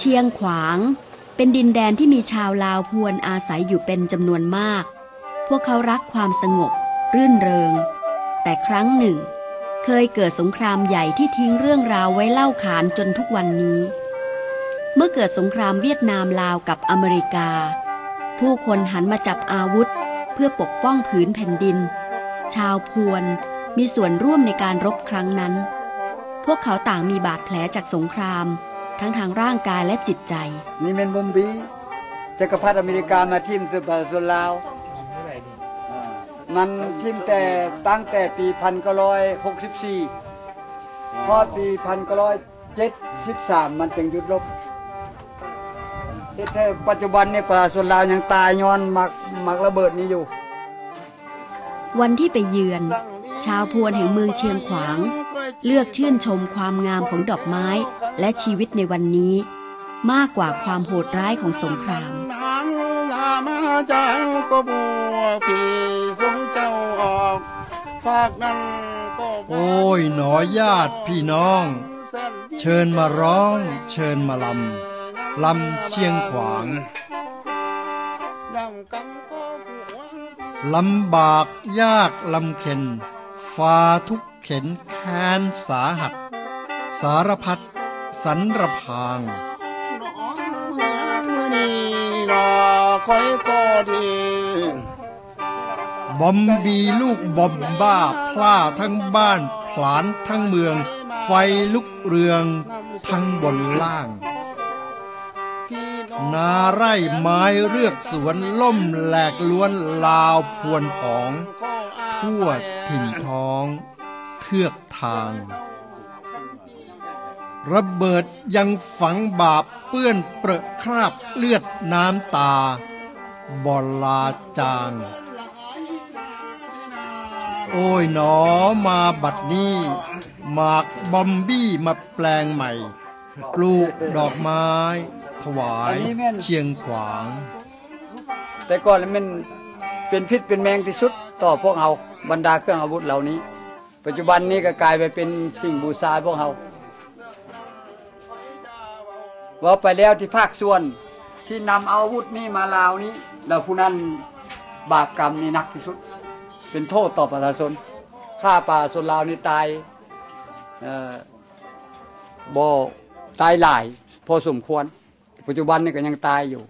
เชียงขวาง เป็นดินแดนที่มีชาวลาวพวนอาศัยอยู่เป็นจำนวนมาก พวกเขารักความสงบ รื่นเริง แต่ครั้งหนึ่ง เคยเกิดสงครามใหญ่ที่ทิ้งเรื่องราวไว้เล่าขานจนทุกวันนี้ เมื่อเกิดสงครามเวียดนามลาวกับอเมริกา ผู้คนหันมาจับอาวุธ เพื่อปกป้องผืนแผ่นดิน ชาวพวนมีส่วนร่วมในการรบครั้งนั้น พวกเขาต่างมีบาดแผลจากสงคราม ทั้งทางร่างกายและจิตใจ นี่เป็นมุมบีจักรพรรดิอเมริกามาทิมสุภาส่วนลาว มันทิมแต่ตั้งแต่ปี1964พอปี1973มันจึงหยุดรบที่แท้ปัจจุบันนี่ประชาชนลาวยังตายย้อนมักมักระเบิดนี้อยู่ วันที่ไปเยือน ชาวพวนแห่งเมืองเชียงขวาง เลือกชื่นชมความงามของดอกไม้และชีวิตในวันนี้ มากกว่าความโหดร้ายของสงครามนางลามาเจ้าก็บัวพี่สงเจ้าออกฝากนั้นก็บกโอ้ยหนอญาติพี่น้อง เชิญมาร้อง เชิญมาลำลำเชียงขวางดำกำก็หัวสิลำบากยากลำเข็น ฟ้าทุกเข็นแค้นสาหัส สารพัดสันรพางน้องเมืองนี่รอคอยก็ดีบอมบีลูกบอมบ้า พล่าทั้งบ้านผลานทั้งเมือง ไฟลุกเรืองทั้งบนล่างพี่ นาไร่ไม้เรือกสวนล่มแหลกล้วนลาวพวนผอง ทั่วถิ่นท้อง เทือกทาง ระเบิดยังฝังบาปเปื้อนเปรอะคราบเลือดน้ำตา บอลาจางโอ้ยหนอมาบัดนี้ หมากบอมบี้มาแปลงใหม่ ปลูกดอกไม้ ถวายอันนี้แม่นเชียงขวาง แต่ก่อนมันเป็นพิษเป็นแมงที่สุด ต่อพวกเราบรรดาเครื่องอาวุธเหล่านี้ ปัจจุบันนี้ก็กลายไปเป็นสิ่งบูชาพวกเราว่าไปแล้วที่ภาคส่วนที่นำเอาอาวุธนี้มาลาวนี้แล้วผู้นั้นบาปกรรมนี่หนักที่สุด เป็นโทษต่อประชาชนฆ่าป่าชนลาวนี่ตายเอ่อบ่ ตายหลาย พอสมควร ปัจจุบันนี่ก็ยังตายอยู่